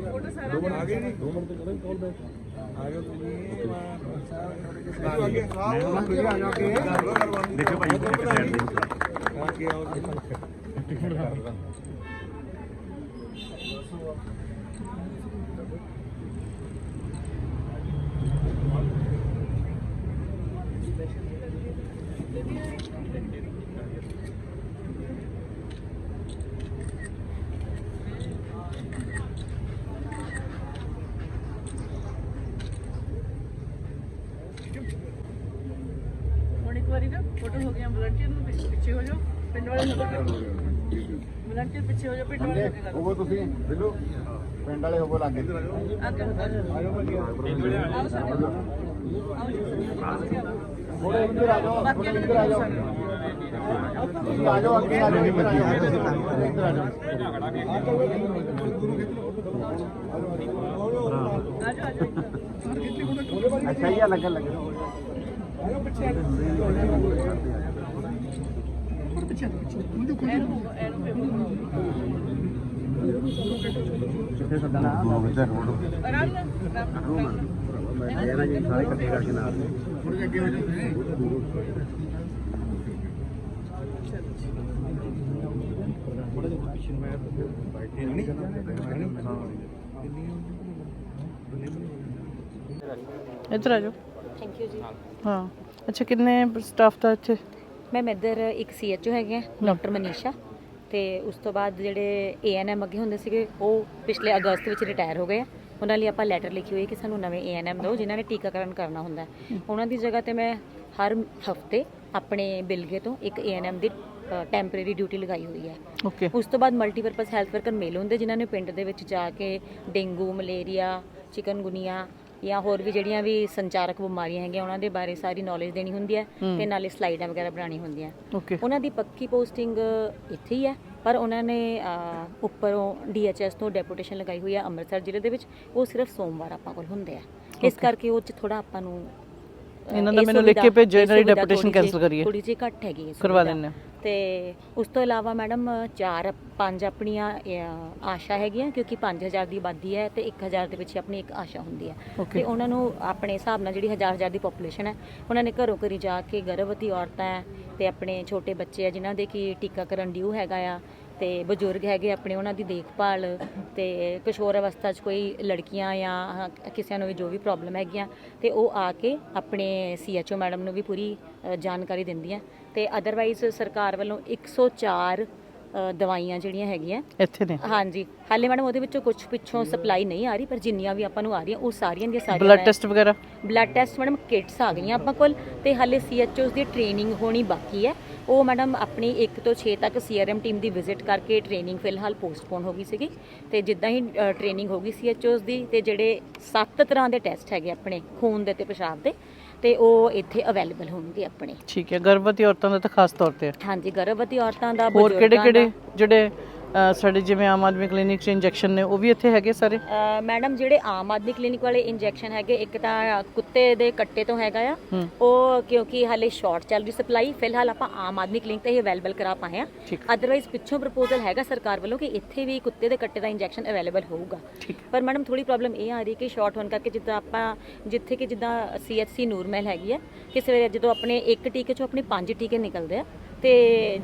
ਆ ਗਏ ਜੀ 2 ਮਿੰਟ ਤੇ ਕਰੋ ਕਾਲ ਬੈਕ ਆ ਗਏ ਤੁਸੀਂ ਮੈਂ ਆ ਗਏ ਹਾਂ ਤੁਸੀਂ ਆ ਜਾ ਕੇ ਦੇਖੋ ਭਾਈ ਇੱਕ ਸਾਈਡ ਦੇ ਆ ਕੇ ਆਓ ਹੁਣ ਇੱਕ ਵਾਰੀ ਨਾ ਹੋ ਗਿਆ ਵਲੰਟੀਅਰ ਨੂੰ ਪਿੱਛੇ ਪਿੱਛੇ ਹੋ ਜਾਓ ਪਿੰਡ ਵਾਲੇ ਨੂੰ ਵਲੰਟੀਅਰ ਪਿੱਛੇ ਹੋ ਜਾਓ। ਪਿੰਡ ਵਾਲੇ ਅੱਗੇ ਕਰ ਉਹ ਤੁਸੀਂ ਬਿੱਲੋ ਪਿੰਡ ਵਾਲੇ ਹੋਵੋ ਲੱਗੇ। ਅੱਗੇ ਆਓ ਸਾਰੇ ਆਓ ਜੀ ਥੋੜੇ ਇੱਧਰ ਆ ਜਾਓ ਬਾਕੀ ਇੱਧਰ ਆ ਜਾਓ ਆ ਜਾਓ। ਅੱਗੇ ਆ ਜਾਓ ਇੱਧਰ ਆ ਜਾਓ ਇੱਧਰ ਆ ਜਾਓ ਆ ਜਾਓ ਜਾਓ ਅੱਛਾ ਹੀ ਆ ਲੱਗਣ ਲੱਗੇ ਇਹਨੂੰ ਇਹਨੂੰ ਕਿੱਥੇ ਸੱਦਣਾ ਮੋਬਾਈਲ ਤੇ ਰੋਡ ਆਰਾਮ ਨਾਲ ਆਰਾਮ ਨਾਲ ਮੈਂ ਨਾ ਮੈਮ ਇੱਧਰ ਇੱਕ ਸੀਐਚਓ ਹੈਗੇ ਆ ਡਾਕਟਰ ਮਨੀਸ਼ਾ ਤੇ ਉਸ ਤੋਂ ਬਾਅਦ ਜਿਹੜੇ ਏਐਨਐਮ ਅੱਗੇ ਹੁੰਦੇ ਸੀਗੇ ਉਹ ਪਿਛਲੇ ਅਗਸਤ ਵਿੱਚ ਰਿਟਾਇਰ ਹੋ ਗਏ ਆ। ਉਹਨਾਂ ਲਈ ਆਪਾਂ ਲੈਟਰ ਲਿਖੀ ਹੋਈ ਹੈ ਕਿ ਸਾਨੂੰ ਨਵੇਂ ਏਐਨਐਮ ਦਿਓ ਜਿਨ੍ਹਾਂ ਨੇ ਟੀਕਾਕਰਨ ਕਰਨਾ ਹੁੰਦਾ ਹੈ। ਉਹਨਾਂ ਦੀ ਜਗ੍ਹਾ ਤੇ ਮੈਂ ਹਰ ਹਫ਼ਤੇ ਆਪਣੇ ਬਿਲਗੇ ਤੋਂ ਇੱਕ ਏਐਨਐਮ ਦੀ ਟੈਂਪਰੇਰੀ ਡਿਊਟੀ ਲਗਾਈ ਹੋਈ ਹੈ। ਓਕੇ ਉਸ ਤੋਂ ਬਾਅਦ ਮਲਟੀਪਰਪਸ ਹੈਲਥ ਵਰਕਰ ਮੇਲ ਹੁੰਦੇ ਜਿਨ੍ਹਾਂ ਨੇ ਪਿੰਡ ਦੇ ਵਿੱਚ ਜਾ ਕੇ ਡੇਂਗੂ ਮਲੇਰੀਆ ਚਿਕਨਗੁਨੀਆ ਜਾਂ ਹੋਰ ਵੀ ਜਿਹੜੀਆਂ ਵੀ ਸੰਚਾਰਕ ਬਿਮਾਰੀਆਂ ਹੈਗੀਆਂ ਉਹਨਾਂ ਦੇ ਬਾਰੇ ਸਾਰੀ ਨੌਲੇਜ ਦੇਣੀ ਹੁੰਦੀ ਹੈ ਤੇ ਨਾਲੇ ਸਲਾਈਡਾਂ ਵਗੈਰਾ ਬਣਾਉਣੀ ਹੁੰਦੀਆਂ ਉਹਨਾਂ ਦੀ ਪੱਕੀ ਪੋਸਟਿੰਗ ਇੱਥੇ ਹੀ ਹੈ ਪਰ ਉਹਨਾਂ ਨੇ ਉੱਪਰੋਂ ਡੀਐਚਐਸ ਤੋਂ ਡੈਪੂਟੇਸ਼ਨ ਲਗਾਈ ਹੋਈ ਹੈ ਅੰਮ੍ਰਿਤਸਰ ਜ਼ਿਲ੍ਹੇ ਦੇ ਵਿੱਚ ਉਹ ਸਿਰਫ ਸੋਮਵਾਰ ਆਪਾਂ ਕੋਲ ਹੁੰਦੇ ਆ। ਇਸ ਕਰਕੇ ਉਹ ਚ ਥੋੜਾ ਆਪਾਂ ਨੂੰ ਇਹਨਾਂ ਦਾ ਮੈਨੂੰ ਲਿਖ ਕੇ ਭੇਜੋ, ਇਹ ਇਹਨਾਂ ਦੀ ਜਿਹੀ- cancel ਕਰੀਏ। ਥੋੜੀ ਜਿਹੀ ਘੱਟ ਹੈਗੀ ਕਰਵਾ ਸੁਵਿਧਾ। ਤੇ ਉਸ ਤੋਂ ਇਲਾਵਾ ਮੈਡਮ ਚਾਰ ਪੰਜ ਆਪਣੀਆਂ ਆਸ਼ਾ ਹੈਗੀਆਂ ਕਿਉਂਕਿ 5000 ਦੀ ਆਬਾਦੀ ਹੈ ਤੇ 1000 ਦੇ ਹੀ ਆਪਣੀ ਇੱਕ ਆਸ਼ਾ ਹੁੰਦੀ ਹੈ. ਤੇ ਉਹਨਾਂ ਨੂੰ ਆਪਣੇ ਹਿਸਾਬ ਨਾਲ ਜਿਹੜੀ ਹਜ਼ਾਰ ਹਜ਼ਾਰ ਦੀ ਪੋਪੂਲੇਸ਼ਨ ਹੈ ਉਹਨਾਂ ਨੇ ਘਰੋਂ ਘਰੀ ਜਾ ਕੇ ਗਰਭਵਤੀ ਔਰਤਾਂ ਤੇ ਆਪਣੇ ਛੋਟੇ ਬੱਚੇ ਆ ਜਿਨ੍ਹਾਂ ਦੇ ਕੀ ਟੀਕਾਕਰਨ ਡਿਊ ਹੈਗਾ ਆ ਤੇ ਬਜ਼ੁਰਗ ਹੈਗੇ ਆਪਣੇ ਉਹਨਾਂ ਦੀ ਦੇਖਭਾਲ ਤੇ ਕਿਸ਼ੋਰ ਅਵਸਥਾ 'ਚ ਕੋਈ ਲੜਕੀਆਂ ਜਾਂ ਕਿਸੇ ਨੂੰ ਵੀ ਜੋ ਵੀ ਪ੍ਰੋਬਲਮ ਹੈਗੀਆਂ ਤੇ ਉਹ ਆ ਕੇ ਆਪਣੇ ਸੀਐਚਓ ਮੈਡਮ ਨੂੰ ਵੀ ਪੂਰੀ ਜਾਣਕਾਰੀ ਦਿੰਦੀਆਂ ਤੇ ਅਦਰਵਾਈਜ਼ ਸਰਕਾਰ ਵੱਲੋਂ 104 ਅ, ਦਵਾਈਆਂ ਜਿਹੜੀਆਂ ਹੈਗੀਆਂ। ਇੱਥੇ ਨੇ? ਹਾਂਜੀ। ਹਾਲੇ ਮੈਡਮ ਉਹਦੇ ਵਿੱਚੋਂ ਕੁਝ ਪਿੱਛੋਂ ਸਪਲਾਈ ਨਹੀਂ ਆ ਰਹੀ ਪਰ ਜਿੰਨੀਆਂ ਵੀ ਆਪਾਂ ਨੂੰ ਆ ਰਹੀਆਂ ਉਹ ਸਾਰੀਆਂ ਦੀਆਂ ਸਾਰੀਆਂ ਬਲੱਡ ਟੈਸਟ ਵਗੈਰਾ? ਬਲੱਡ ਟੈਸਟ ਮੈਡਮ ਕਿਟਸ ਆ ਗਈਆਂ ਆਪਾਂ ਕੋਲ ਤੇ ਹਾਲੇ ਸੀਐਚਓਸ ਦੀ ਟ੍ਰੇਨਿੰਗ ਹੋਣੀ ਬਾਕੀ ਹੈ। ਉਹ ਮੈਡਮ ਆਪਣੀ 1 ਤੋਂ 6 ਤੱਕ ਸੀਆਰਐਮ ਟੀਮ ਦੀ ਵਿਜ਼ਿਟ ਕਰਕੇ ਟ੍ਰੇਨਿੰਗ ਫਿਲਹਾਲ ਪੋਸਟਪੋਨ ਹੋ ਗਈ ਸੀਗੀ। ਤੇ ਜਿੱਦਾਂ ਹੀ ਟ੍ਰੇਨਿੰਗ ਹੋ ਗਈ ਸੀਐਚਓਸ ਦੀ ਤੇ ਜਿਹੜੇ 7 ਤਰ੍ਹਾਂ ਦੇ ਟੈਸਟ ਹੈਗੇ ਆਪਣੇ ਖੂਨ ਦੇ ਤੇ ਪਿਸ਼ਾਬ ਦੇ ਤੇ ਉਹ ਇੱਥੇ ਅਵੇਲੇਬਲ ਹੋਣਗੇ ਆਪਣੇ। ਠੀਕ ਹੈ ਗਰਭਵਤੀ ਔਰਤਾਂ ਦਾ ਤਾਂ ਖਾਸ ਤੌਰ ਤੇ ਹਾਂਜੀ ਗਰਭਵਤੀ ਔਰਤਾਂ ਦਾ ਹੋਰ ਕਿਹੜੇ ਬਜ਼ੁਰਗਾਂ ਕਿਹੜੇ ਦਾ- ਜਿਹੜੇ ਸਾਡੇ ਜਿਵੇਂ ਆਮ ਆਦਮੀ ਕਲੀਨਿਕ 'ਚ ਇੰਜੈਕਸ਼ਨ ਨੇ ਉਹ ਵੀ ਇੱਥੇ ਹੈਗੇ ਸਾਰੇ ਮੈਡਮ ਜਿਹੜੇ ਆਮ ਆਦਮੀ ਕਲੀਨਿਕ ਵਾਲੇ ਇੰਜੈਕਸ਼ਨ ਹੈਗੇ ਇੱਕ ਤਾਂ ਕੁੱਤੇ ਦੇ ਕੱਟੇ ਤੋਂ ਹੈਗਾ ਆ। ਉਹ ਕਿਉਂਕਿ ਹਾਲੇ ਸ਼ਾਰਟ ਚੱਲ ਰਹੀ ਸਪਲਾਈ ਫਿਲਹਾਲ ਆਪਾਂ ਆਮ ਆਦਮੀ ਕਲੀਨਿਕ ਤੇ ਹੀ ਅਵੇਲੇਬਲ ਕਰਾ ਪਾਏ ਆ। ਅਦਰਵਾਈਜ਼ ਪਿੱਛੋਂ ਪ੍ਰਪੋਜ਼ਲ ਹੈਗਾ ਸਰਕਾਰ ਵੱਲੋਂ ਕਿ ਇੱਥੇ ਵੀ ਕੁੱਤੇ ਦੇ ਕੱਟੇ ਦਾ ਇੰਜੈਕਸ਼ਨ ਅਵੇਲੇਬਲ ਹੋਊਗਾ। ਪਰ ਮੈਡਮ ਥੋੜੀ ਪ੍ਰੋਬਲਮ ਇਹ ਆ ਰਹੀ ਕਿ ਸ਼ਾਰਟ ਹੋਣ ਕਰਕੇ ਜਿੱਦਾਂ ਆਪਾਂ ਜਿੱਥੇ ਕਿ ਜਿੱਦਾਂ ਸੀਐਚਸੀ ਨੂਰਮਹਿਲ ਹੈਗੀ ਆ ਕਿਸੇ ਵੇਲੇ ਜਦੋਂ ਆਪਣੇ ਇੱਕ ਟੀਕੇ ਚੋਂ ਆਪਣੇ ਪੰਜ ਟੀਕੇ ਨਿਕਲਦੇ ਆ ਤੇ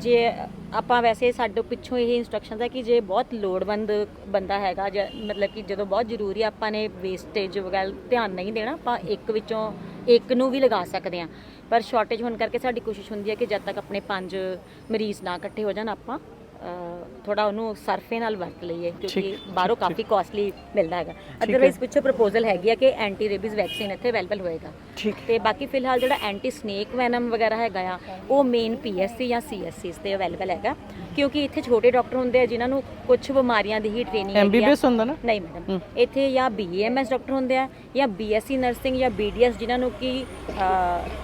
ਜੇ ਆਪਾਂ ਵੈਸੇ ਸਾਡੇ ਪਿੱਛੋਂ ਇਹ ਇਨਸਟਰਕਸ਼ਨਸ ਹੈ ਕਿ ਜੇ ਬਹੁਤ ਲੋੜਵੰਦ ਬੰਦਾ ਹੈਗਾ, ਜਾਂ ਮਤਲਬ ਕਿ ਜਦੋਂ ਬਹੁਤ ਜ਼ਰੂਰੀ ਆਪਾਂ ਨੇ ਵੇਸਟੇਜ ਵਗੈਰਾ ਧਿਆਨ ਨਹੀਂ ਦੇਣਾ, ਆਪਾਂ ਇੱਕ ਵਿੱਚੋਂ ਇੱਕ ਨੂੰ ਵੀ ਲਗਾ ਸਕਦੇ ਆ। ਪਰ ਸ਼ਾਰਟੇਜ ਹੋਣ ਕਰਕੇ ਸਾਡੀ ਕੋਸ਼ਿਸ਼ ਹੁੰਦੀ ਹੈ ਕਿ ਜਦ ਤੱਕ ਆਪਣੇ ਪੰਜ ਮਰੀਜ਼ ਨਾ ਇਕੱਠੇ ਹੋ ਜਾਣ ਆਪਾਂ ਥੋੜਾ ਉਹਨੂੰ ਸਰਫੇ ਨਾਲ ਵਰਤ ਲਈਏ ਕਿਉਂਕਿ ਬਾਹਰੋਂ ਕਾਫੀ ਕਾਸਟਲੀ ਮਿਲਦਾ ਹੈਗਾ। ਅਦਰਵਾਈਜ਼ ਪਿੱਛੇ ਪ੍ਰਪੋਜ਼ਲ ਹੈਗੀ ਆ ਕਿ ਐਂਟੀ ਰੇਬੀਜ਼ ਵੈਕਸੀਨ ਇੱਥੇ ਅਵੇਲੇਬਲ ਹੋਏਗਾ। ਠੀਕ। ਤੇ ਬਾਕੀ ਫਿਲਹਾਲ ਜਿਹੜਾ ਐਂਟੀ ਸਨੇਕ ਵੈਨਮ ਵਗੈਰਾ ਹੈਗਾ ਆ ਉਹ ਮੇਨ ਪੀਐਸਸੀ ਜਾਂ ਸੀਐਸਸੀਸ ਤੇ ਅਵੇਲੇਬਲ ਹੈਗਾ। ਕਿਉਂਕਿ ਇੱਥੇ ਛੋਟੇ ਡਾਕਟਰ ਹੁੰਦੇ ਆ ਜਿਨ੍ਹਾਂ ਨੂੰ ਕੁਝ ਬਿਮਾਰੀਆਂ ਦੀ ਹੀ ਟ੍ਰੇਨਿੰਗ ਐਮਬੀਬੀਐਸ ਹੁੰਦਾ ਨਾ? ਨਹੀਂ ਮੈਡਮ ਇੱਥੇ ਜਾਂ ਬੀਐਮਐਸ ਡਾਕਟਰ ਹੁੰਦੇ ਆ ਜਾਂ ਬੀਐਸਸੀ ਨਰਸਿੰਗ ਜਾਂ ਬੀਡੀਐਸ ਜਿਨ੍ਹਾਂ ਨੂੰ ਕਿ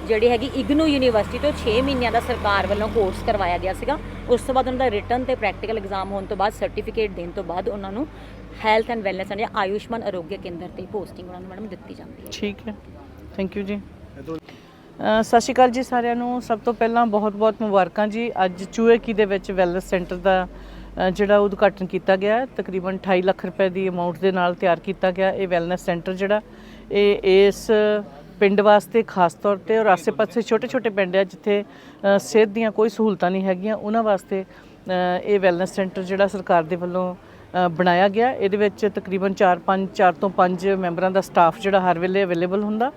ਜਿਹੜੀ ਹੈਗੀ ਇਗਨੂ ਯੂਨੀਵਰਸਿਟੀ ਤੋਂ 6 ਮਹੀਨਿਆਂ ਦਾ ਸਰਕਾਰ ਵੱਲੋਂ ਕੋਰਸ ਕਰਵਾਇਆ ਗਿਆ ਸੀਗਾ। ਉਸ ਤੋਂ ਬਾਅਦ ਉਹਨਾਂ ਦਾ ਰਿਟਰਨ ਤੇ ਪ੍ਰੈਕਟੀਕਲ ਐਗਜ਼ਾਮ ਹੋਣ ਤੋਂ ਬਾਅਦ ਸਰਟੀਫਿਕੇਟ ਦੇਣ ਤੋਂ ਬਾਅਦ ਉਹਨਾਂ ਨੂੰ ਹੈਲਥ ਐਂਡ ਵੈਲਨੈਸ ਜਾਂ ਆਯੁਸ਼ਮਾਨ ਅਰੋਗਿਆ ਕੇਂਦਰ ਤੇ ਪੋਸਟਿੰਗ ਉਹਨਾਂ ਨੂੰ ਮੈਡਮ ਦਿੱਤੀ ਜਾਂਦੀ ਹੈ। ਠੀਕ ਹੈ। ਥੈਂਕ ਯੂ ਜੀ। ਸਤਿ ਸ਼੍ਰੀ ਅਕਾਲ ਜੀ ਸਾਰਿਆਂ ਨੂੰ। ਸਭ ਤੋਂ ਪਹਿਲਾਂ ਬਹੁਤ-ਬਹੁਤ ਮੁਬਾਰਕਾਂ ਜੀ। ਅੱਜ ਚੂਹੇਕੀ ਦੇ ਵਿੱਚ ਵੈਲਨੈਸ ਸੈਂਟਰ ਦਾ ਜਿਹੜਾ ਉਦਘਾਟਨ ਕੀਤਾ ਗਿਆ ਤਕਰੀਬਨ 28 ਲੱਖ ਰੁਪਏ ਦੀ ਅਮਾਉਂਟ ਦੇ ਨਾਲ ਤਿਆਰ ਕੀਤਾ ਗਿਆ ਇਹ ਵੈਲਨੈਸ ਸੈਂਟਰ ਜਿਹੜਾ। ਇਹ ਇਸ ਪਿੰਡ ਵਾਸਤੇ ਖਾਸ ਤੌਰ ਤੇ ਔਰ ਆਸ-ਪਾਸੇ ਛੋਟੇ-ਛੋਟੇ ਪਿੰਡ ਆ ਜਿੱਥੇ ਸਿਹਤ ਦੀਆਂ ਕੋਈ ਸਹੂਲਤਾਂ ਨਹੀਂ ਹੈਗੀਆਂ, ਉਹਨਾਂ ਵਾਸਤੇ ਇਹ ਵੈਲਨੈਸ ਸੈਂਟਰ ਜਿਹੜਾ ਸਰਕਾਰ ਦੇ ਵੱਲੋਂ ਬਣਾਇਆ ਗਿਆ। ਇਹਦੇ ਵਿੱਚ ਤਕਰੀਬਨ 4-5 4 ਤੋਂ 5 ਮੈਂਬਰਾਂ ਦਾ ਸਟਾਫ ਜਿਹੜਾ ਹਰ ਵੇਲੇ ਅਵੇਲੇਬਲ ਹੁੰਦਾ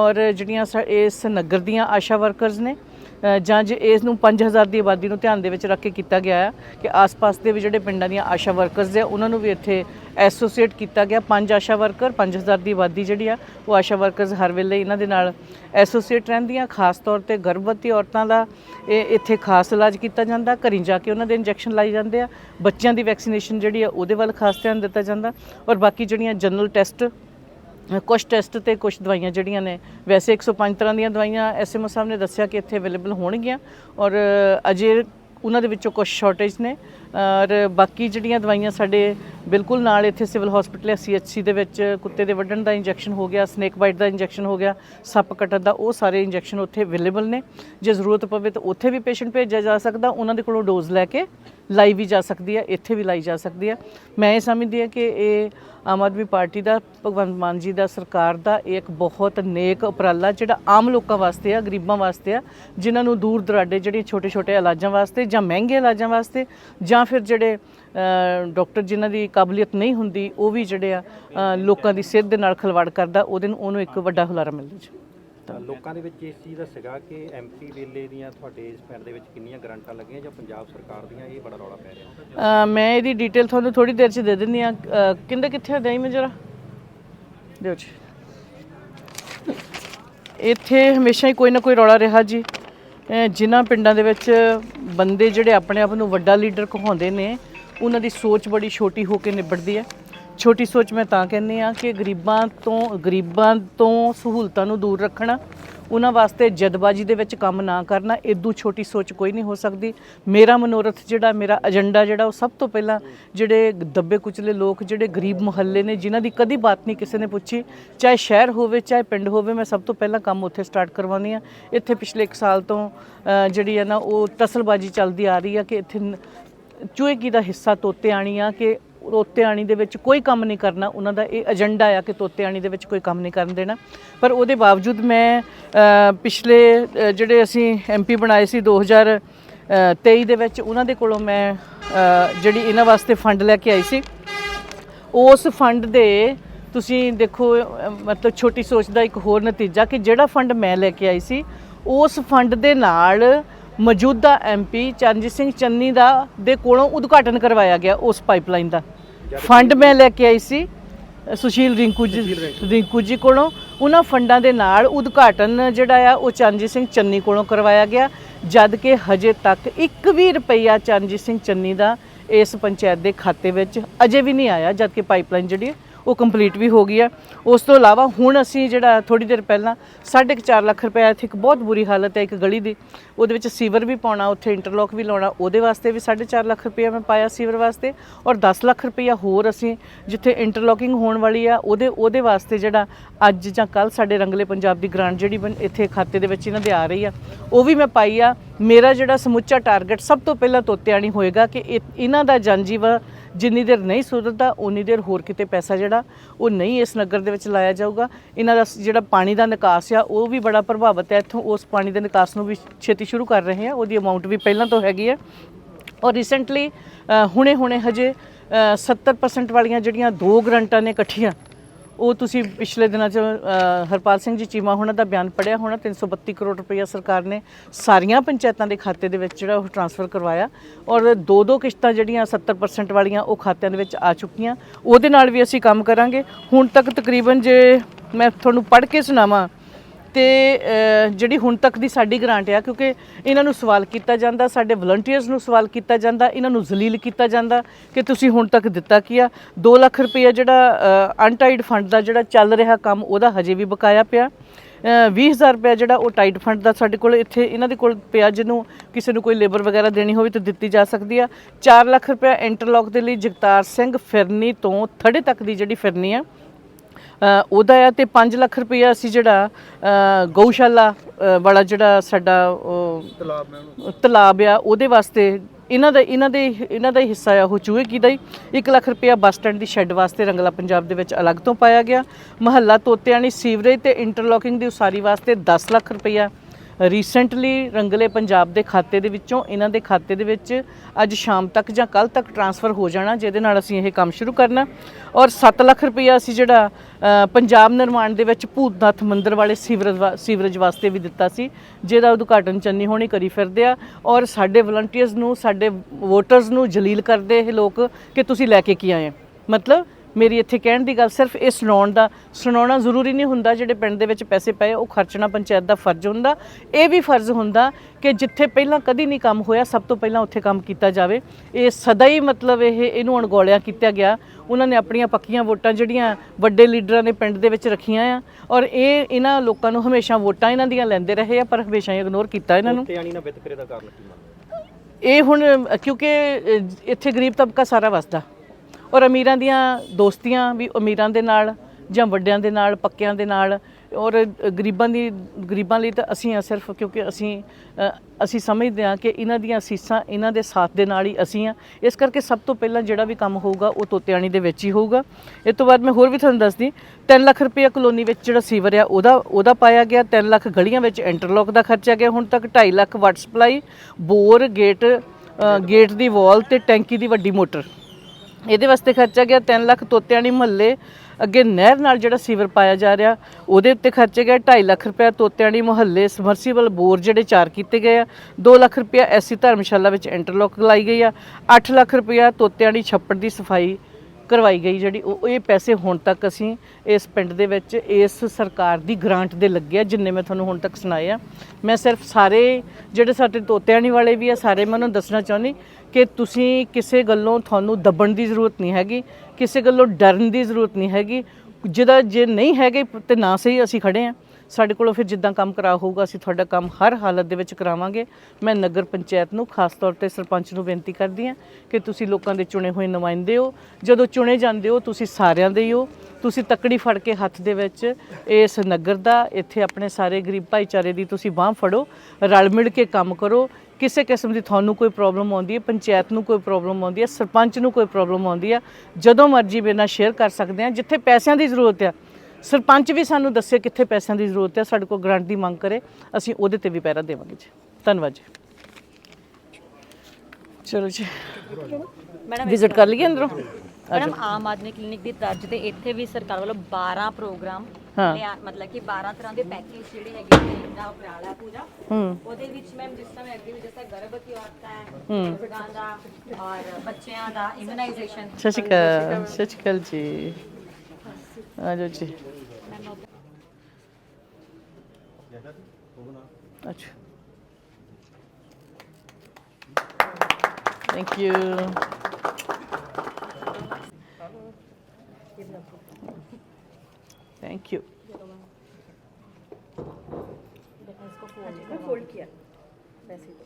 ਔਰ ਜਿਹੜੀਆਂ ਸਾ- ਇਸ ਨਗਰ ਦੀਆਂ ਆਸ਼ਾ ਵਰਕਰਸ ਨੇ ਅ, ਜਾਂ ਜੇ ਇਸ ਨੂੰ 5000 ਦੀ ਆਬਾਦੀ ਨੂੰ ਧਿਆਨ ਦੇ ਵਿੱਚ ਰੱਖ ਕੇ ਕੀਤਾ ਗਿਆ ਹੈ ਕਿ ਆਸ-ਪਾਸ ਦੇ ਵੀ ਜਿਹੜੇ ਪਿੰਡਾਂ ਦੀਆਂ ਆਸ਼ਾ ਵਰਕਰਸ ਆ ਉਹਨਾਂ ਨੂੰ ਵੀ ਇੱਥੇ ਐਸੋਸੀਏਟ ਕੀਤਾ ਗਿਆ। ਪੰਜ ਆਸ਼ਾ ਵਰਕਰ 5000 ਦੀ ਆਬਾਦੀ ਜਿਹੜੀ ਆ ਉਹ ਆਸ਼ਾ ਵਰਕਰਸ ਹਰ ਵੇਲੇ ਇਹਨਾਂ ਦੇ ਨਾਲ ਐਸੋਸੀਏਟ ਰਹਿੰਦੀਆਂ। ਖਾਸ ਤੌਰ ਤੇ ਗਰਭਵਤੀ ਔਰਤਾਂ ਦਾ ਇਹ ਇੱਥੇ ਖਾਸ ਇਲਾਜ ਕੀਤਾ ਜਾਂਦਾ। ਘਰੀ ਜਾ ਕੇ ਉਹਨਾਂ ਦੇ ਇੰਜੈਕਸ਼ਨ ਲਾਏ ਜਾਂਦੇ ਆ। ਬੱਚਿਆਂ ਦੀ ਵੈਕਸੀਨੇਸ਼ਨ ਜਿਹੜੀ ਆ ਉਹਦੇ ਵੱਲ ਖਾਸ ਧਿਆਨ ਦਿੱਤਾ ਜਾਂਦਾ। ਔਰ ਬਾਕੀ ਜਿਹੜੀਆਂ ਜਨਰਲ ਟੈਸਟ ਕੁਝ ਟੈਸਟ ਤੇ ਕੁਝ ਦਵਾਈਆਂ ਜਿਹੜੀਆਂ ਨੇ, ਵੈਸੇ 105 ਤਰ੍ਹਾਂ ਦੀਆਂ ਦਵਾਈਆਂ ਐਸਐਮਓ ਸਾਹਿਬ ਨੇ ਦੱਸਿਆ ਕਿ ਇੱਥੇ ਅਵੇਲੇਬਲ ਹੋਣਗੀਆਂ ਔਰ ਅਜੇ ਉਹਨਾਂ ਦੇ ਵਿੱਚੋਂ ਕੁਝ ਸ਼ਾਰਟੇਜ ਨੇ, ਔਰ ਬਾਕੀ ਜਿਹੜੀਆਂ ਦਵਾਈਆਂ ਸਾਡੇ ਬਿਲਕੁਲ ਨਾਲ ਇੱਥੇ ਸਿਵਲ ਹਸਪੀਟਲ ਸੀਐਚਸੀ ਦੇ ਵਿੱਚ ਕੁੱਤੇ ਦੇ ਵੱਢਣ ਦਾ ਇੰਜੈਕਸ਼ਨ ਹੋ ਗਿਆ ਸਨੇਕ ਬਾਈਟ ਦਾ ਇੰਜੈਕਸ਼ਨ ਹੋ ਗਿਆ, ਸੱਪ ਕੱਟਣ ਦਾ ਉਹ ਸਾਰੇ ਇੰਜੈਕਸ਼ਨ ਉੱਥੇ ਅਵੇਲੇਬਲ ਨੇ, ਜੇ ਜ਼ਰੂਰਤ ਪਵੇ ਤਾਂ ਉੱਥੇ ਵੀ ਪੇਸ਼ੈਂਟ ਭੇਜਿਆ ਜਾ ਸਕਦਾ, ਉਹਨਾਂ ਦੇ ਕੋਲੋਂ ਡੋਜ਼ ਲੈ ਕੇ ਲਾਈ ਵੀ ਜਾ ਸਕਦੀ ਹੈ ਇੱਥੇ ਵੀ ਲਾਈ ਜਾ ਸਕਦੀ ਹੈ। ਮੈਂ ਇਹ ਸਮਝਦੀ ਹਾਂ ਕਿ ਇਹ ਆਮ ਆਦਮੀ ਪਾਰਟੀ ਦਾ ਭਗਵੰਤ ਮਾਨ ਜੀ ਦਾ ਸਰਕਾਰ ਦਾ ਇਹ ਇੱਕ ਬਹੁਤ ਨੇਕ ਉਪਰਾਲਾ ਜਿਹੜਾ ਆਮ ਲੋਕਾਂ ਵਾਸਤੇ ਆ ਗਰੀਬਾਂ ਵਾਸਤੇ ਆ ਜਿਨ੍ਹਾਂ ਨੂੰ ਦੂਰ ਦਰਾਡੇ ਜਿਹੜੇ ਛੋਟੇ ਛੋਟੇ ਇਲਾਜਾਂ ਵਾਸਤੇ ਜਾਂ ਮਹਿੰਗੇ ਇਲਾਜਾਂ ਵਾਸਤੇ ਜਾਂ ਫਿਰ ਜਿਹੜੇ ਅ, ਡਾਕਟਰ ਜਿਨ੍ਹਾਂ ਦੀ ਕਾਬਲੀਅਤ ਨਹੀਂ ਹੁੰਦੀ ਉਹ ਵੀ ਜਿਹੜੇ ਆ ਲੋਕਾਂ ਦੀ ਸਿਹਤ ਦੇ ਨਾਲ ਖਿਲਵਾੜ ਕਰਦਾ ਉਹਦੇ ਨੂੰ ਉਹਨੂੰ ਇੱਕ ਵੱਡਾ ਹੁਲਾਰਾ ਮਿਲਦਾ ਜੀ। ਤਾਂ ਲੋਕਾਂ ਦੇ ਵਿੱਚ ਇਸ ਚੀਜ਼ ਦਾ ਸੀਗਾ ਕਿ ਐਮਪੀ ਵੇਲੇ ਦੀਆਂ ਤੁਹਾਡੇ ਇਸ ਪਿੰਡ ਦੇ ਵਿੱਚ ਕਿੰਨੀਆਂ ਗਰੰਟਾਂ ਲੱਗੀਆਂ ਜਾਂ ਪੰਜਾਬ ਸਰਕਾਰ ਦੀਆਂ ਇਹ ਬੜਾ ਰੌਲਾ ਪੈ ਰਿਹਾ? ਮੈਂ ਇਹਦੀ ਡਿਟੇਲ ਤੁਹਾਨੂੰ ਥੋੜੀ ਦੇਰ 'ਚ ਦੇ ਦਿੰਦੀ ਆ ਕਿੰਦੇ ਕਿੱਥੇ ਦੇਈ ਮੈਂ ਜਰਾ। ਦਿਓ ਜੀ। ਇੱਥੇ ਹਮੇਸ਼ਾ ਹੀ ਕੋਈ ਨਾ ਕੋਈ ਰੌਲਾ ਰਿਹਾ ਜੀ। ਜਿਨ੍ਹਾਂ ਪਿੰਡਾਂ ਦੇ ਵਿੱਚ ਬੰਦੇ ਜਿਹੜੇ ਆਪਣੇ ਆਪ ਨੂੰ ਵੱਡਾ ਲੀਡਰ ਕਹਾਉਂਦੇ ਨੇ ਉਹਨਾਂ ਦੀ ਸੋਚ ਬੜੀ ਛੋਟੀ ਹੋ ਕੇ ਨਿਬੜਦੀ ਹੈ। ਛੋਟੀ ਸੋਚ ਮੈਂ ਤਾਂ ਕਹਿੰਦੀ ਆ ਕਿ ਗਰੀਬਾਂ ਤੋਂ ਗਰੀਬਾਂ ਤੋਂ ਸਹੂਲਤਾਂ ਨੂੰ ਦੂਰ ਰੱਖਣਾ, ਉਹਨਾਂ ਵਾਸਤੇ ਜਦਬਾਜੀ ਦੇ ਵਿੱਚ ਕੰਮ ਨਾ ਕਰਨਾ ਇਦੋਂ ਛੋਟੀ ਸੋਚ ਕੋਈ ਨਹੀਂ ਹੋ ਸਕਦੀ। ਮੇਰਾ ਮਨੋਰਥ ਜਿਹੜਾ, ਮੇਰਾ ਏਜੰਡਾ ਜਿਹੜਾ, ਉਹ ਸਭ ਤੋਂ ਪਹਿਲਾਂ ਜਿਹੜੇ ਦੱਬੇ ਕੁਚਲੇ ਲੋਕ, ਜਿਹੜੇ ਗਰੀਬ ਮੁਹੱਲੇ ਨੇ, ਜਿਨ੍ਹਾਂ ਦੀ ਕਦੀ ਬਾਤ ਨਹੀਂ ਕਿਸੇ ਨੇ ਪੁੱਛੀ, ਚਾਹੇ ਸ਼ਹਿਰ ਹੋਵੇ, ਚਾਹੇ ਪਿੰਡ ਹੋਵੇ, ਮੈਂ ਸਭ ਤੋਂ ਪਹਿਲਾਂ ਕੰਮ ਉੱਥੇ ਸਟਾਰਟ ਕਰਵਾਉਂਦੀ ਆ ਇੱਥੇ ਪਿਛਲੇ 1 ਸਾਲ ਤੋਂ ਜਿਹੜੀ ਹੈ ਨਾ, ਉਹ ਤਸਲਬਾਜੀ ਚੱਲਦੀ ਆ ਰਹੀ ਆ ਕਿ ਇੱਥੇ ਚੂਹੇ ਕੀ ਦਾ ਹਿੱਸਾ ਤੋਤਿਆਣੀ ਆ ਕਿ ਤੋਤਿਆਣੀ ਦੇ ਵਿੱਚ ਕੋਈ ਕੰਮ ਨਹੀਂ ਕਰਨਾ, ਉਹਨਾਂ ਦਾ ਇਹ ਏਜੰਡਾ ਆ ਕਿ ਤੋਤਿਆਣੀ ਦੇ ਵਿੱਚ ਕੋਈ ਕੰਮ ਨਹੀਂ ਕਰਨ ਦੇਣਾ। ਪਰ ਉਹਦੇ ਬਾਵਜੂਦ ਮੈਂ ਪਿਛਲੇ ਜਿਹੜੇ ਅਸੀਂ ਐਮਪੀ ਬਣਾਏ ਸੀ 2023 ਦੇ ਵਿੱਚ, ਉਹਨਾਂ ਦੇ ਕੋਲੋਂ ਮੈਂ ਜਿਹੜੀ ਇਹਨਾਂ ਵਾਸਤੇ ਫੰਡ ਲੈ ਕੇ ਆਈ ਸੀ, ਉਸ ਫੰਡ ਦੇ ਤੁਸੀਂ ਦੇਖੋ ਮਤਲਬ ਛੋਟੀ ਸੋਚ ਦਾ ਇੱਕ ਹੋਰ ਨਤੀਜਾ ਕਿ ਜਿਹੜਾ ਫੰਡ ਮੈਂ ਲੈ ਕੇ ਆਈ ਸੀ, ਉਸ ਫੰਡ ਦੇ ਨਾਲ ਮੌਜੂਦਾ ਐਮਪੀ ਚਰਨਜੀਤ ਸਿੰਘ ਚੰਨੀ ਦਾ, ਦੇ ਕੋਲੋਂ ਉਦਘਾਟਨ ਕਰਵਾਇਆ ਗਿਆ ਉਸ ਪਾਈਪਲਾਈਨ ਦਾ। ਫੰਡ ਮੈਂ ਲੈ ਕੇ ਆਈ ਸੀ ਸੁਸ਼ੀਲ ਰਿੰਕੂ ਜੀ ਰਿੰਕੂ। ਜੀ ਕੋਲੋਂ। ਉਹਨਾਂ ਫੰਡਾਂ ਦੇ ਨਾਲ ਉਦਘਾਟਨ ਜਿਹੜਾ ਆ ਉਹ ਚਰਨਜੀਤ ਸਿੰਘ ਚੰਨੀ ਕੋਲੋਂ ਕਰਵਾਇਆ ਗਿਆ ਜਦ ਕਿ ਹਜੇ ਤੱਕ 1 ਵੀ ਰੁਪਈਆ ਚਰਨਜੀਤ ਸਿੰਘ ਚੰਨੀ ਦਾ ਇਸ ਪੰਚਾਇਤ ਦੇ ਖਾਤੇ ਵਿੱਚ ਅਜੇ ਵੀ ਨਹੀਂ ਆਇਆ ਜਦ ਕਿ ਪਾਈਪਲਾਈਨ ਜਿਹੜੀ ਉਹ ਕੰਪਲੀਟ ਵੀ ਹੋ ਗਈ ਹੈ ਉਸ ਤੋਂ ਇਲਾਵਾ ਹੁਣ ਅਸੀਂ ਜਿਹੜਾ ਥੋੜੀ ਦੇਰ ਪਹਿਲਾਂ 4.5 ਲੱਖ ਰੁਪਏ ਇੱਥੇ ਇੱਕ ਬਹੁਤ ਬੁਰੀ ਹਾਲਤ ਹੈ ਇੱਕ ਗਲੀ ਦੀ। ਉਹਦੇ ਵਿੱਚ ਸੀਵਰ ਵੀ ਪਾਉਣਾ, ਉੱਥੇ ਇੰਟਰਲੌਕ ਵੀ ਲਾਉਣਾ, ਉਹਦੇ ਵਾਸਤੇ ਵੀ 4.5 ਲੱਖ ਰੁਪਏ ਮੈਂ ਪਾਇਆ ਸੀਵਰ ਵਾਸਤੇ ਔਰ 10 ਲੱਖ ਰੁਪਇਆ ਹੋਰ ਅਸੀਂ ਜਿੱਥੇ ਇੰਟਰਲੌਕਿੰਗ ਹੋਣ ਵਾਲੀ ਆ, ਉਹਦੇ ਉਹਦੇ ਵਾਸਤੇ ਜਿਹੜਾ ਅੱਜ ਜਾਂ ਕੱਲ ਸਾਡੇ ਰੰਗਲੇ ਪੰਜਾਬ ਦੀ ਗ੍ਰਾਂਟ ਜਿਹੜੀ ਬਣ, ਇੱਥੇ ਖਾਤੇ ਦੇ ਵਿੱਚ ਇਹਨਾਂ ਦੇ ਆ ਰਹੀ ਆ, ਉਹ ਵੀ ਮੈਂ ਪਾਈ ਆ। ਮੇਰਾ ਜਿਹੜਾ ਸਮੁੱਚਾ ਟਾਰਗੇਟ ਸਭ ਤੋਂ ਪਹਿਲਾਂ ਤੋਤਿਆਣੀ ਹੋਏਗਾ ਕਿ ਇਹਨਾਂ ਦਾ ਜਨਜੀਵਨ ਜਿੰਨੀ ਦੇਰ ਨਹੀਂ ਸੁਧਰਦਾ ਉਨੀ ਦੇਰ ਹੋਰ ਕਿਤੇ ਪੈਸਾ ਜਿਹੜਾ ਉਹ ਨਹੀਂ ਇਸ ਨਗਰ ਦੇ ਵਿੱਚ ਲਾਇਆ ਜਾਊਗਾ। ਇਹਨਾਂ ਦਾ ਜਿਹੜਾ ਪਾਣੀ ਦਾ ਨਿਕਾਸ ਆ ਉਹ ਵੀ ਬੜਾ ਪ੍ਰਭਾਵਿਤ ਹੈ। ਇੱਥੋਂ ਉਸ ਪਾਣੀ ਦੇ ਨਿਕਾਸ ਨੂੰ ਵੀ ਛੇਤੀ ਸ਼ੁਰੂ ਕਰ ਰਹੇ ਆ। ਉਹਦੀ ਅਮਾਉਂਟ ਵੀ ਪਹਿਲਾਂ ਤੋਂ ਹੈਗੀ ਹੈ ਔਰ ਰੀਸੈਂਟਲੀ ਹੁਣੇ ਹੁਣੇ ਹਜੇ ਅ, 70% ਵਾਲੀਆਂ ਜਿਹੜੀਆਂ ਦੋ ਗਰੰਟਾਂ ਨੇ ਇਕੱਠੀਆਂ ਉਹ ਤੁਸੀਂ ਪਿਛਲੇ ਦਿਨਾਂ 'ਚ ਅ, ਹਰਪਾਲ ਸਿੰਘ ਜੀ ਚੀਮਾ ਹੋਣਾ ਦਾ ਬਿਆਨ ਪੜਿਆ ਹੋਣਾ 332 ਕਰੋੜ ਰੁਪਈਆ ਸਰਕਾਰ ਨੇ ਸਾਰੀਆਂ ਪੰਚਾਇਤਾਂ ਦੇ ਖਾਤੇ ਦੇ ਵਿੱਚ ਜਿਹੜਾ ਉਹ ਟ੍ਰਾਂਸਫਰ ਕਰਵਾਇਆ ਔਰ ਦੋ ਦੋ ਕਿਸ਼ਤਾਂ ਜਿਹੜੀਆਂ 70% ਵਾਲੀਆਂ ਉਹ ਖਾਤਿਆਂ ਦੇ ਵਿੱਚ ਆ ਚੁੱਕੀਆਂ। ਉਹਦੇ ਨਾਲ ਵੀ ਅਸੀਂ ਕੰਮ ਕਰਾਂਗੇ। ਹੁਣ ਤੱਕ ਤਕਰੀਬਨ ਜੇ ਮੈਂ ਤੁਹਾਨੂੰ ਪੜ੍ਹ ਕੇ ਸੁਣਾਵਾਂ ਤੇ ਜਿਹੜੀ ਹੁਣ ਤੱਕ ਦੀ ਸਾਡੀ ਗ੍ਰਾਂਟ ਆ ਕਿਉਂਕਿ ਇਹਨਾਂ ਨੂੰ ਸਵਾਲ ਕੀਤਾ ਜਾਂਦਾ ਸਾਡੇ ਵਲੰਟੀਅਰਸ ਨੂੰ ਸਵਾਲ ਕੀਤਾ ਜਾਂਦਾ ਇਹਨਾਂ ਨੂੰ ਜ਼ਲੀਲ ਕੀਤਾ ਜਾਂਦਾ ਕਿ ਤੁਸੀਂ ਹੁਣ ਤੱਕ ਦਿੱਤਾ ਕੀ ਆ। 2 ਲੱਖ ਰੁਪਏ ਜਿਹੜਾ ਅਨਟਾਈਡ ਫੰਡ ਦਾ ਜਿਹੜਾ ਚੱਲ ਰਿਹਾ ਕੰਮ ਉਹਦਾ ਹਜੇ ਵੀ ਬਕਾਇਆ ਪਿਆ। ਅ, 20000 ਰੁਪਏ ਜਿਹੜਾ ਉਹ ਟਾਈਟ ਫੰਡ ਦਾ ਸਾਡੇ ਕੋਲ ਇੱਥੇ ਇਹਨਾਂ ਦੇ ਕੋਲ ਪਿਆ ਜਿਹਨੂੰ ਕਿਸੇ ਨੂੰ ਕੋਈ ਲੇਬਰ ਵਗੈਰਾ ਦੇਣੀ ਹੋਵੇ ਤਾਂ ਦਿੱਤੀ ਜਾ ਸਕਦੀ ਆ। 4 ਲੱਖ ਰੁਪਏ ਇੰਟਰਲੌਕ ਦੇ ਲਈ ਜਗਤਾਰ ਸਿੰਘ ਫਿਰਨੀ ਤੋਂ ਥੜੇ ਤੱਕ ਦੀ ਜਿਹੜੀ ਫਿਰਨੀ ਆ ਉਹਦਾ ਆ ਤੇ 5 ਲੱਖ ਰੁਪਈਆ ਅਸੀਂ ਜਿਹੜਾ ਗਊਸ਼ਾਲਾ ਵਾਲਾ ਜਿਹੜਾ ਸਾਡਾ ਉਹ ਤਲਾਬ ਆ ਉਹਦੇ ਵਾਸਤੇ ਇਹਨਾਂ ਦਾ ਇਹਨਾਂ ਦੇ ਇਹਨਾਂ ਦਾ ਹਿੱਸਾ ਆ ਉਹ ਚੂਹੇ ਕੀ ਦਾ ਹੀ। 1 ਲੱਖ ਰੁਪਇਆ ਬੱਸ ਸਟੈਂਡ ਦੀ ਸ਼ੈੱਡ ਵਾਸਤੇ ਰੰਗਲਾ ਪੰਜਾਬ ਦੇ ਵਿੱਚ ਅਲੱਗ ਤੋਂ ਪਾਇਆ ਗਿਆ। ਮਹੱਲਾ ਤੋਤਿਆਣੀ ਸੀਵਰੇਜ ਤੇ ਇੰਟਰਲੋਕਿੰਗ ਦੀ ਉਸਾਰੀ ਵਾਸਤੇ 10 ਲੱਖ ਰੁਪਇਆ। ਰੀਸੈਂਟਲੀ ਰੰਗਲੇ ਪੰਜਾਬ ਦੇ ਖਾਤੇ ਦੇ ਵਿੱਚੋਂ, ਇਹਨਾਂ ਦੇ ਖਾਤੇ ਦੇ ਵਿੱਚ ਅੱਜ ਸ਼ਾਮ ਤੱਕ ਜਾਂ ਕੱਲ ਤੱਕ ਟਰਾਂਸਫਰ ਹੋ ਜਾਣਾ, ਜਿਹਦੇ ਨਾਲ ਅਸੀਂ ਇਹ ਕੰਮ ਸ਼ੁਰੂ ਕਰਨਾ। ਔਰ 7 ਲੱਖ ਰੁਪਇਆ ਅਸੀਂ ਜਿਹੜਾ ਪੰਜਾਬ ਨਿਰਮਾਣ ਦੇ ਵਿੱਚ ਭੂਤਨਾਥ ਮੰਦਿਰ ਵਾਲੇ ਸੀਵਰੇਜ ਵਾ- ਸੀਵਰੇਜ ਵਾਸਤੇ ਵੀ ਦਿੱਤਾ ਸੀ, ਜਿਹਦਾ ਉਦਘਾਟਨ ਚੰਨੀ ਹੋਣੀ ਕਰੀ ਫਿਰਦੇ ਆ। ਔਰ ਸਾਡੇ ਵਲੰਟੀਅਰਸ ਨੂੰ, ਸਾਡੇ ਵੋਟਰਸ ਨੂੰ ਜਲੀਲ ਕਰਦੇ ਇਹ ਲੋਕ ਕਿ ਤੁਸੀਂ ਲੈ ਕੇ ਕੀ ਆਏ ਮਤਲਬ ਮੇਰੀ ਇੱਥੇ ਕਹਿਣ ਦੀ ਗੱਲ ਸਿਰਫ ਇਹ ਸੁਣਾਉਣ ਦਾ ਸੁਣਾਉਣਾ ਜ਼ਰੂਰੀ ਨਹੀਂ ਹੁੰਦਾ ਜਿਹੜੇ ਪਿੰਡ ਦੇ ਵਿੱਚ ਪੈਸੇ ਪਏ ਉਹ ਖਰਚਣਾ ਪੰਚਾਇਤ ਦਾ ਫਰਜ਼ ਹੁੰਦਾ। ਇਹ ਵੀ ਫਰਜ਼ ਹੁੰਦਾ ਕਿ ਜਿੱਥੇ ਪਹਿਲਾਂ ਕਦੀ ਨਹੀਂ ਕੰਮ ਹੋਇਆ ਸਭ ਤੋਂ ਪਹਿਲਾਂ ਉੱਥੇ ਕੰਮ ਕੀਤਾ ਜਾਵੇ। ਇਹ ਸਦਾ ਹੀ ਮਤਲਬ ਇਹ ਇਹਨੂੰ ਅਣਗੌਲਿਆ ਕੀਤਾ ਗਿਆ। ਉਹਨਾਂ ਨੇ ਆਪਣੀਆਂ ਪੱਕੀਆਂ ਵੋਟਾਂ ਜਿਹੜੀਆਂ ਵੱਡੇ ਲੀਡਰਾਂ ਨੇ ਪਿੰਡ ਦੇ ਵਿੱਚ ਰੱਖੀਆਂ ਆ ਔਰ ਇਹ ਇਹਨਾਂ ਲੋਕਾਂ ਨੂੰ ਹਮੇਸ਼ਾ ਵੋਟਾਂ ਇਹਨਾਂ ਦੀਆਂ ਲੈਂਦੇ ਰਹੇ ਆ ਪਰ ਹਮੇਸ਼ਾ ਇਗਨੋਰ ਕੀਤਾ ਇਹਨਾਂ ਨੂੰ। ਯਾਨੀ ਨਾ ਵਿਤਕਰੇ ਦਾ ਕਾਰਨ ਕੀ ਮੰਨਦੇ ਇਹ ਹੁਣ ਕਿਉਂਕਿ ਇੱਥੇ ਗਰੀਬ ਤਬਕਾ ਸਾਰਾ ਵਸਦਾ। ਔਰ ਅਮੀਰਾਂ ਦੀਆਂ ਦੋਸਤੀਆਂ ਵੀ ਅਮੀਰਾਂ ਦੇ ਨਾਲ ਜਾਂ ਵੱਡਿਆਂ ਦੇ ਨਾਲ, ਪੱਕਿਆਂ ਦੇ ਨਾਲ ਔਰ ਗਰੀਬਾਂ ਦੀ, ਗਰੀਬਾਂ ਲਈ ਤਾਂ ਅਸੀਂ ਆ ਸਿਰਫ ਕਿਉਂਕਿ ਅਸੀਂ ਅਸੀਂ ਸਮਝਦੇ ਹਾਂ ਕਿ ਇਹਨਾਂ ਦੀਆਂ ਅਸੀਸਾਂ ਇਹਨਾਂ ਦੇ ਸਾਥ ਦੇ ਨਾਲ ਹੀ ਅਸੀਂ ਆ ਇਸ ਕਰਕੇ ਸਭ ਤੋਂ ਪਹਿਲਾਂ ਜਿਹੜਾ ਵੀ ਕੰਮ ਹੋਊਗਾ ਉਹ ਤੋਤਿਆਣੀ ਦੇ ਵਿੱਚ ਹੀ ਹੋਊਗਾ। ਇਸ ਤੋਂ ਬਾਅਦ ਮੈਂ ਹੋਰ ਵੀ ਤੁਹਾਨੂੰ ਦੱਸਦੀ 3 ਲੱਖ ਰੁਪਏ ਕਲੋਨੀ ਵਿੱਚ ਜਿਹੜਾ ਸੀਵਰ ਆ ਉਹਦਾ ਉਹਦਾ ਪਾਇਆ ਗਿਆ 3 ਲੱਖ ਗਲੀਆਂ ਵਿੱਚ ਇੰਟਰਲੋਕ ਦਾ ਖਰਚਾ ਗਿਆ, ਹੁਣ ਤੱਕ 2.5 lakh water supply, bore, gate gate ਦੀ ਵਾਲ ਤੇ ਟੈਂਕੀ ਦੀ ਵੱਡੀ ਮੋਟਰ। ਇਹਦੇ ਵਾਸਤੇ ਖਰਚਾ ਗਿਆ 3 ਲੱਖ ਤੋਤਿਆਣੀ ਮਹੱਲੇ, ਅੱਗੇ ਨਹਿਰ ਨਾਲ ਜਿਹੜਾ ਸੀਵਰ ਪਾਇਆ ਜਾ ਰਿਹਾ, ਉਹਦੇ ਉੱਤੇ ਖਰਚੇ ਗਿਆ 2.5 ਲੱਖ ਰੁਪਏ ਤੋਤਿਆਣੀ ਮੁਹੱਲੇ ਸਮਰਸੀਬਲ ਬੋਰ ਜਿਹੜੇ ਚਾਰ ਕੀਤੇ ਗਏ ਆ। 2 ਲੱਖ ਰੁਪਏ ਐਸੀ ਧਰਮਸ਼ਾਲਾ ਵਿੱਚ ਇੰਟਰਲੋਕ ਲਾਈ ਗਈ ਆ। 8 ਲੱਖ ਰੁਪਏ ਤੋਤਿਆਣੀ ਛੱਪੜ ਦੀ ਸਫ਼ਾਈ ਕਰਵਾਈ ਗਈ ਜਿਹੜੀ ਉਹ ਇਹ ਪੈਸੇ ਹੁਣ ਤੱਕ ਅਸੀਂ ਇਸ ਪਿੰਡ ਦੇ ਵਿੱਚ ਇਸ ਸਰਕਾਰ ਦੀ ਗ੍ਰਾਂਟ ਦੇ ਲੱਗੇ ਆ, ਜਿੰਨੇ ਮੈਂ ਤੁਹਾਨੂੰ ਹੁਣ ਤੱਕ ਸੁਣਾਏ ਆ। ਮੈਂ ਸਿਰਫ ਸਾਰੇ ਜਿਹੜੇ ਸਾਡੇ ਤੋਤਿਆਣੀ ਵਾਲੇ ਵੀ ਆ, ਸਾਰੇ ਮੈਂ ਉਹਨੂੰ ਦੱਸਣਾ ਚਾਹੁੰਦੀ ਕਿ ਤੁਸੀਂ ਕਿਸੇ ਗੱਲੋਂ ਤੁਹਾਨੂੰ ਦੱਬਣ ਦੀ ਜ਼ਰੂਰਤ ਨਹੀਂ ਹੈਗੀ, ਕਿਸੇ ਗੱਲੋਂ ਡਰਨ ਦੀ ਜ਼ਰੂਰਤ ਨਹੀਂ ਹੈਗੀ। ਜਿਹਦਾ ਜੇ ਨਹੀਂ ਹੈਗੇ ਤੇ ਨਾ ਸਹੀ ਅਸੀਂ ਖੜੇ ਆ। ਸਾਡੇ ਕੋਲੋਂ ਫਿਰ ਜਿੱਦਾਂ ਕੰਮ ਕਰਾ ਹੋਊਗਾ, ਅਸੀਂ ਤੁਹਾਡਾ ਕੰਮ ਹਰ ਹਾਲਤ ਦੇ ਵਿੱਚ ਕਰਾਵਾਂਗੇ। ਮੈਂ ਨਗਰ ਪੰਚਾਇਤ ਨੂੰ ਖਾਸ ਤੌਰ ਤੇ ਸਰਪੰਚ ਨੂੰ ਬੇਨਤੀ ਕਰਦੀ ਹਾਂ ਕਿ ਤੁਸੀਂ ਲੋਕਾਂ ਦੇ ਚੁਣੇ ਹੋਏ ਨੁਮਾਇੰਦੇ ਹੋ। ਜਦੋਂ ਚੁਣੇ ਜਾਂਦੇ ਹੋ, ਤੁਸੀਂ ਸਾਰਿਆਂ ਦੇ ਹੀ ਹੋ। ਤੁਸੀਂ ਤੱਕੜੀ ਫੜ ਕੇ ਹੱਥ ਦੇ ਵਿੱਚ ਇਸ ਨਗਰ ਦਾ, ਇੱਥੇ ਆਪਣੇ ਸਾਰੇ ਗਰੀਬ ਭਾਈਚਾਰੇ ਦੀ ਤੁਸੀਂ ਬਾਹ ਫੜੋ, ਰਲ ਮਿਲ ਕੇ ਕੰਮ ਕਰੋ। ਕਿਸੇ ਕਿਸਮ ਦੀ ਤੁਹਾਨੂੰ ਕੋਈ ਪ੍ਰੋਬਲਮ ਆਉਂਦੀ ਹੈ, ਪੰਚਾਇਤ ਨੂੰ ਕੋਈ ਪ੍ਰੋਬਲਮ ਆਉਂਦੀ ਹੈ, ਸਰਪੰਚ ਨੂੰ ਕੋਈ ਪ੍ਰੋਬਲਮ ਆਉਂਦੀ ਹੈ, ਜਦੋਂ ਮਰਜ਼ੀ ਮੇਰੇ ਸ਼ੇਅਰ ਕਰ ਸਕਦੇ ਆ ਜਿੱਥੇ ਪੈਸਿਆਂ ਦੀ ਜ਼ਰੂਰਤ ਆ। ਸਰਪੰਚ ਵੀ ਸਾਨੂੰ ਦੱਸੇ ਕਿੱਥੇ ਪੈਸਿਆਂ ਦੀ ਜ਼ਰੂਰਤ ਹੈ ਸਾਡੇ ਕੋਲ ਗ੍ਰਾਂਟ ਦੀ ਮੰਗ ਕਰੇ ਅਸੀਂ ਉਹਦੇ ਤੇ ਵੀ ਪੈਰਾ ਦੇਵਾਂਗੇ ਜੀ। ਧੰਨਵਾਦ ਜੀ। ਚਲੋ ਜੀ। ਮੈਡਮ ਵਿਜ਼ਿਟ ਕਰ ਲਈਏ ਅੰਦਰੋਂ? ਮੈਡਮ ਆਮ ਆਦਮੀ ਕਲੀਨਿਕ ਦੀ ਤਰਜ਼ ਤੇ ਇੱਥੇ ਵੀ ਸਰਕਾਰ ਵੱਲੋਂ 12 ਪ੍ਰੋਗਰਾਮ। ਲਿਆ ਮਤਲਬ ਕਿ 12 ਤਰ੍ਹਾਂ ਦੇ ਪੈਕੇਜ ਜਿਹੜੇ ਹੈਗੇ ਨੇ ਦਾ ਉਪਰਾਲਾ ਪੂਰਾ ਹੂੰ। ਉਹਦੇ ਵਿੱਚ ਮੈਮ ਜਿਸ ਤਰ੍ਹਾਂ ਐਗਰੀ ਜਿਸ ਤਰ੍ਹਾਂ ਗਰਭਵਤੀ ਔਰਤਾਂ ਹੈ। ਬਜ਼ੁਰਗਾਂ ਦਾ ਔਰ ਬੱਚਿਆਂ ਦਾ ਇਮਿਊਨਾਈਜੇਸ਼ਨ ਸ਼੍ਰੀ ਅਕਾਲ ਜੀ। ਆ ਜਾਓ ਜੀ ਅੱਛਾ thank you thank you fold किया वैसे तो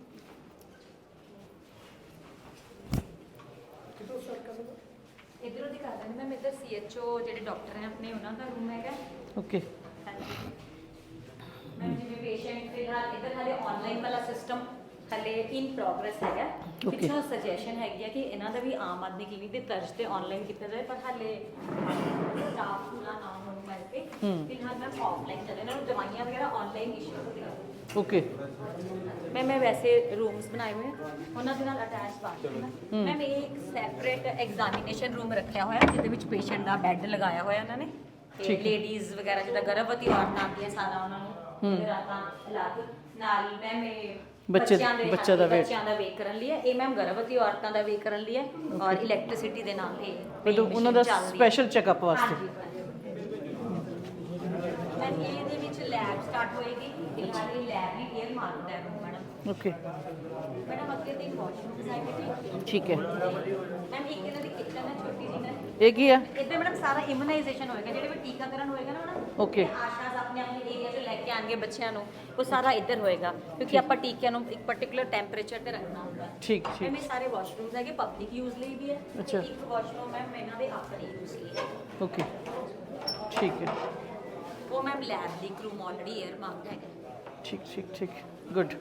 ਇਧਰੋਂ ਦਿਖਾ ਦਾਂਗੇ ਮੈਮ ਇੱਧਰ ਸੀਐਚਓ ਜਿਹੜੇ ਡਾਕਟਰ ਹੈ ਆਪਣੇ ਉਹਨਾਂ ਦਾ ਰੂਮ ਹੈਗਾ। ਓਕੇ ਮੈਂ ਜਿਵੇਂ ਪੇਸ਼ੈਂਟ ਫਿਲਹਾਲ ਇਧਰ ਹਾਲੇ ਆਨਲਾਈਨ ਵਾਲਾ ਸਿਸਟਮ ਹਲੇ ਇਨ ਪ੍ਰੋਗਰੈਸ ਹੈਗਾ। Okay. ਪਿੱਛੋਂ ਸੁਜੈਸ਼ਨ ਹੈਗੀ ਹੈ ਕਿ ਇਹਨਾਂ ਦਾ ਵੀ ਆਮ ਆਦਮੀ ਕਿਵੇਂ ਦੇ ਤਰਜ਼ ਤੇ ਆਨਲਾਈਨ ਕੀਤਾ ਜਾਏ ਪਰ ਹਾਲੇ ਸਟਾਫ ਪੂਰਾ ਨਾ ਹੋਣ ਕਰਕੇ ਫਿਲਹਾਲ ਮੈਂ ਆਫਲਾਈਨ ਚੱਲੇ ਨੂੰ ਦਵਾਈਆਂ ਵਗੈਰਾ ਆਨਲਾਈਨ ਇਸ਼ੂ ਹੁੰਦੀਆਂ ਓਕੇ ਮੈਂ ਮੈਂ ਵੈਸੇ ਰੂਮਸ ਬਣਾਏ ਹੋਏ ਆ ਉਹਨਾਂ ਦੇ ਨਾਲ ਅਟੈਚ ਬਾਥਰੂਮ ਹੈ। ਮੈਂ ਇਹ ਇੱਕ ਸੈਪਰੇਟ ਐਗਜ਼ਾਮੀਨੇਸ਼ਨ ਰੂਮ ਰੱਖਿਆ ਹੋਇਆ ਜਿਹਦੇ ਵਿੱਚ ਪੇਸ਼ੈਂਟ ਦਾ ਬੈੱਡ ਲਗਾਇਆ ਹੋਇਆ ਉਹਨਾਂ ਨੇ। ਤੇ ਲੇਡੀਜ਼ ਵਗੈਰਾ ਜਿਹਦਾ ਗਰਭਵਤੀ ਔਰਤਾਂ ਆਉਂਦੀਆਂ ਸਾਰਾ ਉਹਨਾਂ ਨੂੰ ਰਾਤਾਂ ਅਲੱਗ ਨਾਲ ਮੈਂ ਇਹ ਬੱਚੇ- ਬੱਚਿਆਂ ਦੇ ਦਾ wait। ਬੱਚਿਆਂ ਦਾ ਵੇਕ ਕਰਨ ਲਈ ਹੈ। ਇਹ ਮੈਮ ਗਰਭਵਤੀ ਔਰਤਾਂ ਦਾ ਵੇਕ ਕਰਨ ਲਈ ਹੈ ਔਰ ਇਲੈਕਟ੍ਰਿਸਿਟੀ ਦੇ ਨਾਲ ਇਹ ਮਤਲਬ ਉਹਨਾਂ ਦਾ ਸਪੈਸ਼ਲ ਚੈੱਕਅਪ ਵਾਸਤੇ। ਮੈਂ ਇਹਦੇ ਵਿੱਚ ਲੈਬ ਸਟਾਰਟ ਹੋਏਗੀ। ਇਹ ਲੈਬ ਹੀ ਏਅਰ ਮਾਰਦਾ ਹੈ ਮੈਡਮ। ਓਕੇ ਮੈਡਮ ਅੱਗੇ ਤੇ ਵਾਸ਼ਰੂਮ ਜੀ ਠੀਕ ਹੈ। ਮੈਮ ਇੱਕ ਇਹਨਾਂ ਦੀ ਕਿਚਨ ਹੈ ਛੋਟੀ ਜਿਹੀ ਇਹ ਕੀ ਹੈ? ਇੱਥੇ ਮੈਡਮ ਸਾਰਾ ਇਮੂਨਾਈਜੇਸ਼ਨ ਹੋਏਗਾ। ਜਿਹੜੇ ਵੀ ਟੀਕਾਕਰਨ ਹੋਏਗਾ ਨਾ ਮੈਡਮ Okay. ਆਸ਼ਾਸ ਆਪਣੇ ਆਪਣੇ ਏਰੀਆ 'ਚ ਲੈ ਕੇ ਆਣਗੇ ਬੱਚਿਆਂ ਨੂੰ ਉਹ ਸਾਰਾ ਇੱਧਰ ਹੋਏਗਾ ਕਿਉਂਕਿ ਆਪਾਂ ਟੀਕਿਆਂ ਨੂੰ ਇੱਕ ਪਾਰਟਿਕੂਲਰ ਟੈਂਪਰੇਚਰ ਤੇ ਰੱਖਣਾ ਹੁੰਦਾ ਹੈ ਠੀਕ ਠੀਕ ਇਹ ਸਾਰੇ ਵਾਸ਼ਰੂਮਸ ਹੈਗੇ ਪਬਲਿਕ ਯੂਜ਼ ਲਈ ਵੀ ਹੈ ਅੱਛਾ। ਇੱਕ ਵਾਸ਼ਰੂਮ ਮੈਮ ਇਹਨਾਂ ਦੇ ਆਪਣੇ ਯੂਜ਼ ਲਈ ਹੈ ਓਕੇ ਠੀਕ ਹੈ ਉਹ ਮੈਮ ਲੈਬ ਦੀ ਇੱਕ ਰੂਮ ਆਲਰੇਡੀ 에ਅਰ ਮਾਰਕਡ ਹੈਗਾ ਠੀਕ ਠੀਕ ਠੀਕ ਗੁੱਡ